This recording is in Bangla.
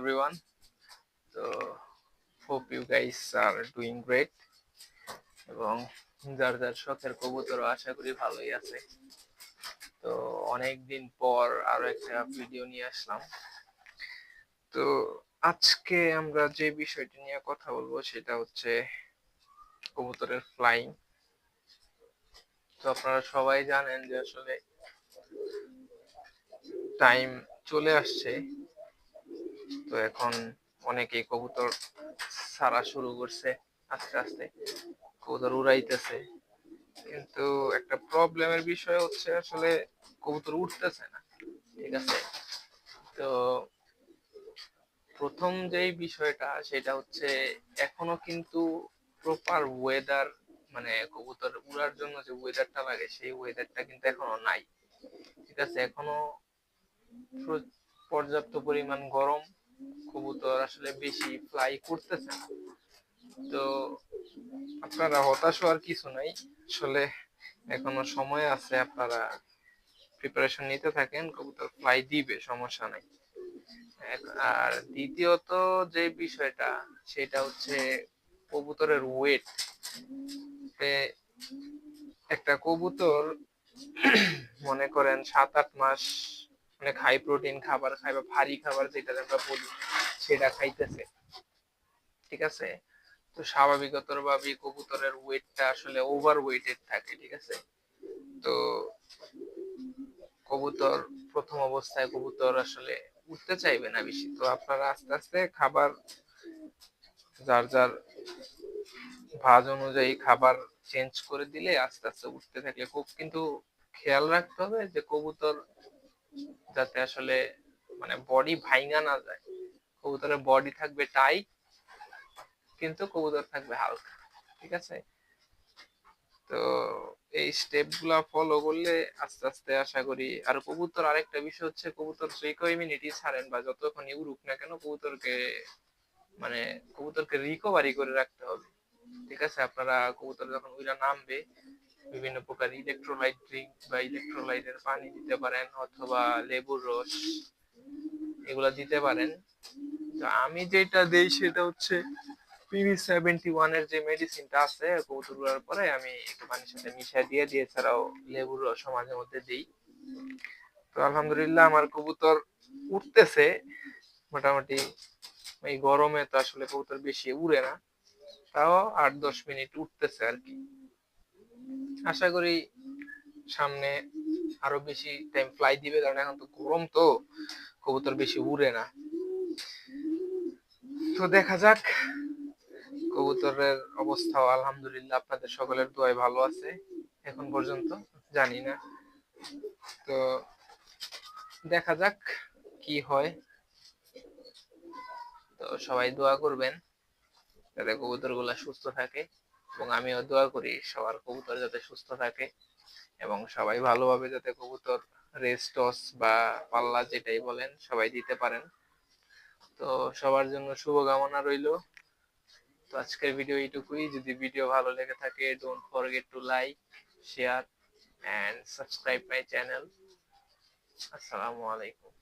everyone. So, hope you guys are doing great. এবং যার যার শখের কবুতর আশা করি ভালোই আছে তো অনেক দিন পর আরও একটা ভিডিও নিয়ে আসলাম তো আজকে আমরা যে বিষয়টি নিয়ে কথা বলব সেটা হচ্ছে কবুতরের ফ্লাইং তো আপনারা সবাই জানেন যে আসলে টাইম চলে আসছে তো এখন অনেকেই কবুতর ছাড়া শুরু করছে আস্তে আস্তে। কবুতর উড়াইতেছে। কিন্তু একটা প্রবলেমের বিষয় হচ্ছে আসলে কবুতর উঠতেছে না, ঠিক আছে? তো প্রথম যেই বিষয়টা সেটা হচ্ছে এখনও কিন্তু প্রপার ওয়েদার মানে কবুতর উড়ার জন্য যে ওয়েদারটা লাগে সেই ওয়েদারটা কিন্তু এখনও নাই, ঠিক আছে? এখনও পর্যাপ্ত পরিমাণ গরম কবুতর আসলে বেশি ফ্লাই করতেছে না। তো আপনারা হতাশ হওয়ার কিছু নাই। আসলে এখনও সময় আছে, আপনারা প্রিপারেশন নিতে থাকেন, কবুতর ফ্লাই দিবে, সমস্যা নাই। আর দ্বিতীয়ত যে বিষয়টা, সেটা হচ্ছে কবুতরের ওয়েট একটা কবুতর মনে করেন সাত, আট মাস অনেক হাই প্রোটিন খাবার খায় বা ভারী খাবার যেটা আমরা বলি, সেটা খাইতেছে। ঠিক আছে? তো স্বাভাবিকতভাবেই কবুতরের ওয়েটটা আসলে ওভার ওয়েটেড থাকে, ঠিক আছে? তো কবুতর প্রথম অবস্থায় কবুতর আসলে উঠতে চাইবে না বেশি। তো আপনারা আস্তে আস্তে খাবার, যার যার ভাজ অনুযায়ী খাবার চেঞ্জ করে দিলে আস্তে আস্তে উঠতে থাকলে খুব কিন্তু খেয়াল রাখতে হবে যে কবুতর যাতে আসলে মানে বডি ভাইঙা না যায়। কবুতরের বডি থাকবে টাইট কিন্তু কবুতর থাকবে হালকা, ঠিক আছে? তো এই স্টেপগুলা ফলো করলে আস্তে আস্তে আশা করি আর কবুতর আরেকটা বিষয় হচ্ছে, কবুতর যে কয় মিনিটই ছাড়েন বা যতক্ষণই উড়ুক না কেন, কবুতরকে মানে কবুতরকে রিকভারি করে রাখতে হবে। ঠিক আছে? আপনারা কবুতর যখন উইরা নামবে বিভিন্ন প্রকার ইলেকট্রোলাইট ড্রিঙ্ক বা ইলেকট্রোলাইটের পানি দিতে পারেন অথবা লেবুর রস, এগুলা দিতে পারেন। তো আমি যেটা দেই সেটা হচ্ছে পিভি সেভেন্টি ওয়ানের যে মেডিসিনটা আছে পরে আমি একটু পানির সাথে মিশিয়ে দিয়ে দিয়ে এছাড়াও লেবুর রস মাঝে মধ্যে দিই। তো আলহামদুলিল্লাহ আমার কবুতর উঠতেছে। মোটামুটি এই গরমে তো আসলে কবুতর বেশি উড়ে না। তাও আট দশ মিনিট উঠতেছে আর কি। আশা করি সামনে আরও বেশি টাইম ফ্লাই দিবে, কারণ এখন তো গরম তো, কবুতর বেশি উড়ে না। তো দেখা যাক, কবুতরের অবস্থাও আলহামদুলিল্লাহ, আপনাদের সকলের দোয়ায় ভালো আছে, এখন পর্যন্ত জানি না। তো দেখা যাক কি হয়। তো সবাই দোয়া করবেন, যাতে কবুতরগুলা সুস্থ থাকে। এবং আমিও দোয়া করি সবার কবুতর যাতে সুস্থ থাকে এবং সবাই ভালোভাবে যাতে কবুতর রেস, টস বা পাল্লা যেটাই বলেন সবাই দিতে পারেন। তো সবার জন্য শুভকামনা রইল। তো আজকের ভিডিও এইটুকুই। যদি ভিডিও ভালো লেগে থাকে don't forget to like share and subscribe my channel আসসালামু আলাইকুম।